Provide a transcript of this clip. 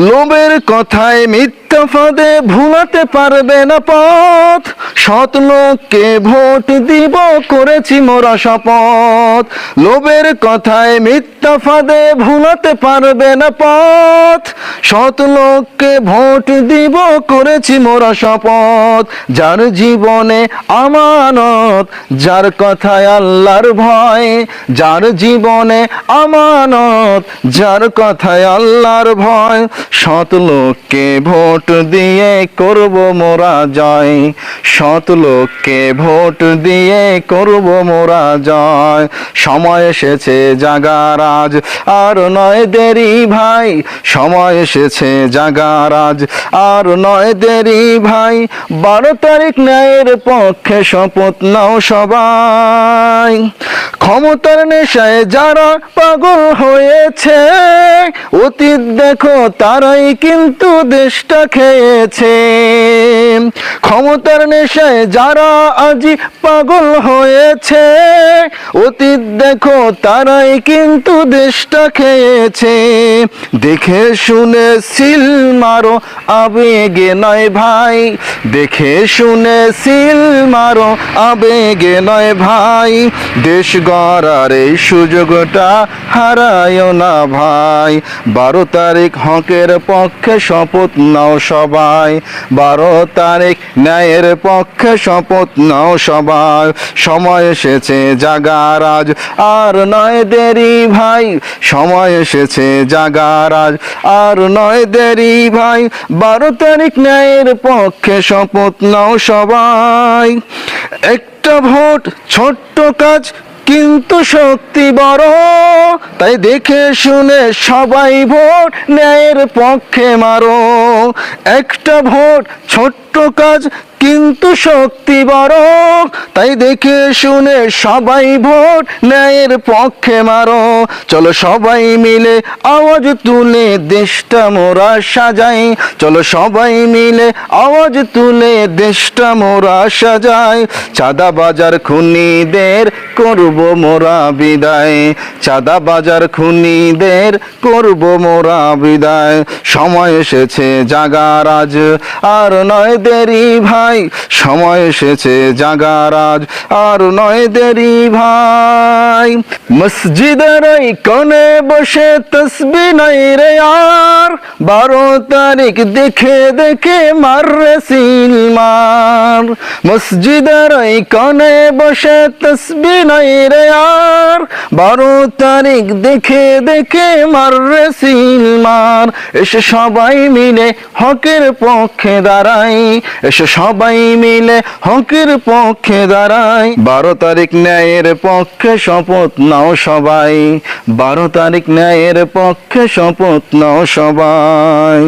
লোভের কথায় মিথ্যা ফাঁদে ভুলাতে পারবে না পথ। সৎ লোককে ভোট দিব, করেছি মোরা শপথ। লোভের কথায় মিথ্যা ফাঁদে, ভুলাতে পারবে না পথ। সৎ লোককে ভোট দিব, করেছি মোরা শপথ। যার জীবনে আমানত, যার কথায় আল্লাহর ভয়। যার জীবনে আমানত, যার কথায় আল্লাহর ভয়। সৎ লোককে ভোট দিয়ে করব মোরা জয়। সৎ লোককে ভোট দিয়ে করব মোরা জয়। সময় এসেছে জাগারাজ, আর নয় দেরি ভাই। সময় এসেছে জাগারাজ, আর নয় দেরি ভাই। বারো তারিখ ন্যায়ের পক্ষে শপথ নাও সবাই। ক্ষমতার নেশায় যারা পাগল হয়েছে, অতীত দেখো তারাই কিন্তু দেশটা খেয়েছে। ক্ষমতার নেশায় যারা আজি পাগল হয়েছে, অতীত দেখো তারাই কিন্তু দেশটা খেয়েছে। দেখে শুনে সিল মারো আবেগে, নয় ভাই। দেখে শুনে সিল মারো আবেগে, নয় ভাই। দেশ গড়ার এই সুযোগটা হারায়ও না ভাই। বারো তারিখ হকের পক্ষে শপথ নাও সবাই। বারো তারিখ ন্যায়ের পক্ষে শপথ নাও সবাই সময় এসেছে জাগারাজ, আর নয় দেরি ভাই। সময় এসেছে জাগারাজ, আর নয় দেরি ভাই। বারো তারিখ ন্যায়ের পক্ষে শপথ নাও সবাই। একটা ভোট, ছোট্ট কাজ কিন্তু শক্তি বড়। তাই দেখে শুনে সবাই ভোট ন্যায়ের পক্ষে মারো। একটা ভোট ছোট্ট কাজ কিন্তু শক্তি বড়, তাই দেখে শুনে সবাই ভোট ন্যায়ের পক্ষে মারো। চলো সবাই মিলে আওয়াজ তুলে দেশটা মোরা সাজাই। চলো সবাই মিলে আওয়াজ তুলে দেশটা মোরা সাজাই। চাঁদা বাজার খুনিদের করব মোরা বিদায়। চাঁদা বাজার খুনিদের করব মোরা বিদায়। সময় এসেছে জাগারাজ আর নয় দেরি ভাই। সময় এসেছে জাগারাজ আর নয় দেরি ভাই। মসজিদের এই কোণে বসে তসবি নাই রে আর, বারো তারিখ দেখে দেখে মার রে সিল মার। মসজিদের এই কোণে বসে তসবি নাই রে আর, বারো তারিখ দেখে দেখে মার রে সিল মার। এসে সবাই মিলে হকের পক্ষে দাঁড়াই, এসে সবাই মিলে হকের পক্ষে দাঁড়াই। বারো তারিখ ন্যায়ের পক্ষে শপথ নাও সবাই। বারো তারিখ ন্যায়ের পক্ষে শপথ নাও সবাই।